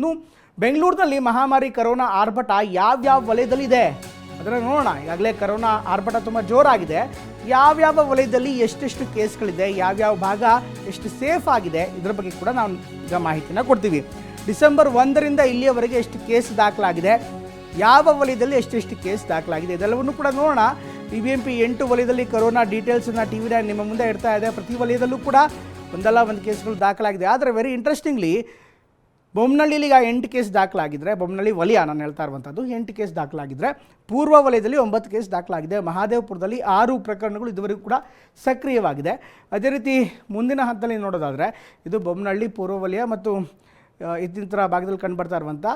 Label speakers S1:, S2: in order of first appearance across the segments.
S1: ಇನ್ನು ಬೆಂಗಳೂರಿನಲ್ಲಿ ಮಹಾಮಾರಿ ಕರೋನಾ ಆರ್ಭಟ ಯಾವ್ಯಾವ ವಲಯದಲ್ಲಿದೆ? ಅದರ ನೋಡೋಣ. ಈಗಾಗಲೇ ಕರೋನಾ ಆರ್ಭಟ ತುಂಬ ಜೋರಾಗಿದೆ. ಯಾವ್ಯಾವ ವಲಯದಲ್ಲಿ ಎಷ್ಟೆಷ್ಟು ಕೇಸ್ಗಳಿದೆ, ಯಾವ್ಯಾವ ಭಾಗ ಎಷ್ಟು ಸೇಫ್ ಆಗಿದೆ, ಇದರ ಬಗ್ಗೆ ಕೂಡ ನಾವು ಈಗ ಮಾಹಿತಿನ ಕೊಡ್ತೀವಿ. ಡಿಸೆಂಬರ್ ಒಂದರಿಂದ ಇಲ್ಲಿಯವರೆಗೆ ಎಷ್ಟು ಕೇಸ್ ದಾಖಲಾಗಿದೆ, ಯಾವ ವಲಯದಲ್ಲಿ ಎಷ್ಟೆಷ್ಟು ಕೇಸ್ ದಾಖಲಾಗಿದೆ, ಇದೆಲ್ಲವನ್ನು ಕೂಡ ನೋಡೋಣ. ಬಿ ಬಿ ಎಂ ಪಿ ಎಂಟು ವಲಯದಲ್ಲಿ ಕರೋನಾ ಡೀಟೇಲ್ಸನ್ನು ಟಿ ವಿ ನಿಮ್ಮ ಮುಂದೆ ಇಡ್ತಾ ಇದೆ. ಪ್ರತಿ ವಲಯದಲ್ಲೂ ಕೂಡ ಒಂದಲ್ಲ ಒಂದು ಕೇಸ್ಗಳು ದಾಖಲಾಗಿದೆ. ಆದರೆ ವೆರಿ ಇಂಟ್ರೆಸ್ಟಿಂಗ್ಲಿ ಬೊಮ್ಮನಳ್ಳಿಲಿ ಈಗ ಎಂಟು ಕೇಸ್ ದಾಖಲಾಗಿದ್ರೆ ಬೊಮ್ಮನಳ್ಳಿ ವಲಯ ನಾನು ಹೇಳ್ತಾ ಇರುವಂಥದ್ದು ಎಂಟು ಕೇಸ್ ದಾಖಲಾಗಿದ್ರೆ ಪೂರ್ವ ವಲಯದಲ್ಲಿ ಒಂಬತ್ತು ಕೇಸ್ ದಾಖಲಾಗಿದೆ ಮಹಾದೇವಪುರದಲ್ಲಿ ಆರು ಪ್ರಕರಣಗಳು ಇದುವರೆಗೂ ಕೂಡ ಸಕ್ರಿಯವಾಗಿದೆ. ಅದೇ ರೀತಿ ಮುಂದಿನ ಹಂತದಲ್ಲಿ ನೋಡೋದಾದರೆ ಇದು ಬೊಮ್ಮನಹಳ್ಳಿ ಪೂರ್ವ ವಲಯ ಮತ್ತು ಆ, ಇತ್ತಿತರ ಭಾಗದಲ್ಲಿ ಕಂಡುಬರ್ತಾ ಇರುವಂಥ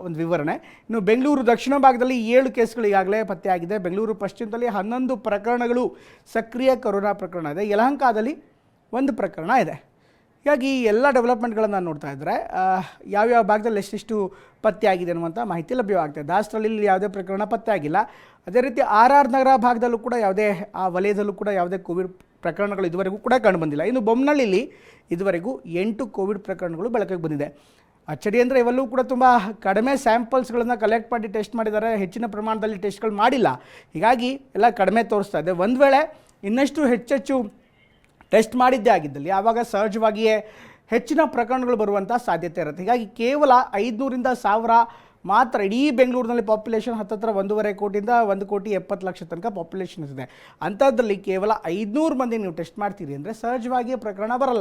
S1: ಒಂದು ವಿವರಣೆ. ಇನ್ನು ಬೆಂಗಳೂರು ದಕ್ಷಿಣ ಭಾಗದಲ್ಲಿ ಏಳು ಕೇಸ್ಗಳು ಈಗಾಗಲೇ ಪತ್ತೆಯಾಗಿದೆ ಬೆಂಗಳೂರು ಪಶ್ಚಿಮದಲ್ಲಿ ಹನ್ನೊಂದು ಪ್ರಕರಣಗಳು ಸಕ್ರಿಯ ಕೊರೋನಾ ಪ್ರಕರಣ ಇದೆ. ಯಲಹಂಕದಲ್ಲಿ ಒಂದು ಪ್ರಕರಣ ಇದೆ. ಹೀಗಾಗಿ ಈ ಎಲ್ಲ ಡೆವಲಪ್ಮೆಂಟ್ಗಳನ್ನು ನೋಡ್ತಾ ಇದ್ದರೆ ಯಾವ್ಯಾವ ಭಾಗದಲ್ಲಿ ಎಷ್ಟೆಷ್ಟು ಪತ್ತೆ ಆಗಿದೆ ಅನ್ನುವಂಥ ಮಾಹಿತಿ ಲಭ್ಯವಾಗ್ತದೆ ದಾಸ್ಟ್ರಲ್ಲಿ ಯಾವುದೇ ಪ್ರಕರಣ ಪತ್ತೆ ಆಗಿಲ್ಲ. ಅದೇ ರೀತಿ ಆರ್ ಆರ್ ನಗರ ಭಾಗದಲ್ಲೂ ಕೂಡ ಯಾವುದೇ, ಆ ವಲಯದಲ್ಲೂ ಕೂಡ ಯಾವುದೇ ಕೋವಿಡ್ ಪ್ರಕರಣಗಳು ಇದುವರೆಗೂ ಕೂಡ ಕಂಡುಬಂದಿಲ್ಲ ಇನ್ನು ಬೊಮ್ಮನಹಳ್ಳಿಲಿ ಇದುವರೆಗೂ ಎಂಟು ಕೋವಿಡ್ ಪ್ರಕರಣಗಳು ಬೆಳಕಿಗೆ ಬಂದಿದೆ. ಅಚ್ಚರಿ ಅಂದರೆ ಇವೆಲ್ಲವೂ ಕೂಡ ತುಂಬ ಕಡಿಮೆ ಸ್ಯಾಂಪಲ್ಸ್ಗಳನ್ನು ಕಲೆಕ್ಟ್ ಮಾಡಿ ಟೆಸ್ಟ್ ಮಾಡಿದ್ದಾರೆ. ಹೆಚ್ಚಿನ ಪ್ರಮಾಣದಲ್ಲಿ ಟೆಸ್ಟ್ಗಳು ಮಾಡಿಲ್ಲ. ಹೀಗಾಗಿ ಎಲ್ಲ ಕಡಿಮೆ ತೋರಿಸ್ತಾ ಇದೆ. ಒಂದು ವೇಳೆ ಇನ್ನಷ್ಟು ಹೆಚ್ಚೆಚ್ಚು ಟೆಸ್ಟ್ ಮಾಡಿದ್ದೇ ಆಗಿದ್ದಲ್ಲಿ. ಆವಾಗ ಸಹಜವಾಗಿಯೇ ಹೆಚ್ಚಿನ ಪ್ರಕರಣಗಳು ಬರುವಂಥ ಸಾಧ್ಯತೆ ಇರುತ್ತೆ. ಹೀಗಾಗಿ ಕೇವಲ ಐದುನೂರಿಂದ ಸಾವಿರ ಮಾತ್ರ ಇಡೀ ಬೆಂಗಳೂರಿನಲ್ಲಿ ಪಾಪ್ಯುಲೇಷನ್ ಹತ್ತತ್ರ ಒಂದೂವರೆ ಕೋಟಿಯಿಂದ ಒಂದು ಕೋಟಿ ಎಪ್ಪತ್ತು ಲಕ್ಷ ತನಕ ಪಾಪ್ಯುಲೇಷನ್ ಇದೆ ಅಂಥದ್ರಲ್ಲಿ ಕೇವಲ ಐದುನೂರು ಮಂದಿ ನೀವು ಟೆಸ್ಟ್ ಮಾಡ್ತೀರಿ ಅಂದರೆ ಸಹಜವಾಗಿಯೇ ಪ್ರಕರಣ ಬರಲ್ಲ.